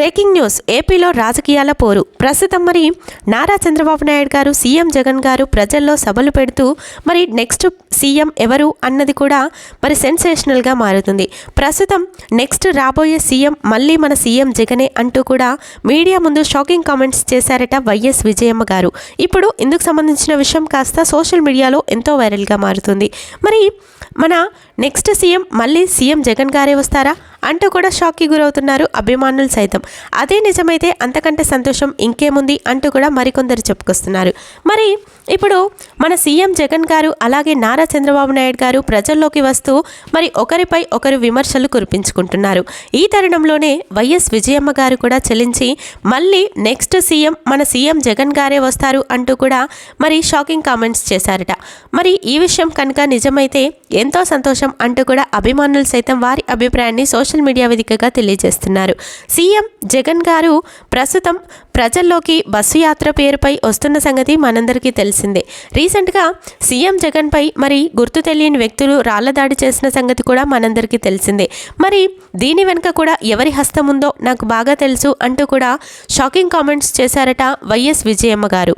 Breaking news ఏపీలో రాజకీయాల పోరు. ప్రస్తుతం మరి నారా చంద్రబాబు నాయుడు గారు సీఎం జగన్ గారు ప్రజల్లో సభలు పెడుతూ మరి నెక్స్ట్ సీఎం ఎవరు అన్నది కూడా మరి సెన్సేషనల్గా మారుతుంది. ప్రస్తుతం నెక్స్ట్ రాబోయే సీఎం మళ్ళీ మన సీఎం జగనే అంటూ కూడా మీడియా ముందు షాకింగ్ కామెంట్స్ చేశారట వైఎస్ విజయమ్మ గారు. ఇప్పుడు ఇందుకు సంబంధించిన విషయం కాస్త సోషల్ మీడియాలో ఎంతో వైరల్గా మారుతుంది. మరి మన నెక్స్ట్ సీఎం మళ్ళీ సీఎం జగన్ గారే వస్తారా? అంటూ కూడా షాక్కి గురవుతున్నారు అభిమానులు సైతం. అదే నిజమైతే అంతకంటే సంతోషం ఇంకేముంది అంటూ కూడా మరికొందరు చెప్పుకొస్తున్నారు. మరి ఇప్పుడు మన సీఎం జగన్ గారు అలాగే నారా చంద్రబాబు నాయుడు గారు ప్రజల్లోకి వస్తూ మరి ఒకరిపై ఒకరు విమర్శలు కురిపించుకుంటున్నారు. ఈ తరుణంలోనే వైఎస్ విజయమ్మ గారు కూడా చెల్లించి మళ్ళీ నెక్స్ట్ సీఎం మన సీఎం జగన్ గారే వస్తారు అంటూ కూడా మరి షాకింగ్ కామెంట్స్ చేశారట. మరి ఈ విషయం కనుక నిజమైతే ఎంతో సంతోషం అంటూ కూడా అభిమానులు సైతం వారి అభిప్రాయాన్ని సోషల్ సోషల్ మీడియా వేదికగా తెలియజేస్తున్నారు. సీఎం జగన్ గారు ప్రస్తుతం ప్రజల్లోకి బస్సు యాత్ర పేరుపై వస్తున్న సంగతి మనందరికీ తెలిసిందే. రీసెంట్గా సీఎం జగన్పై మరి గుర్తు తెలియని వ్యక్తులు రాళ్ళ దాడి చేసిన సంగతి కూడా మనందరికీ తెలిసిందే. మరి దీని వెనుక కూడా ఎవరి హస్తం ఉందో నాకు బాగా తెలుసు అంటూ కూడా షాకింగ్ కామెంట్స్ చేశారట వైఎస్ విజయమ్మ గారు.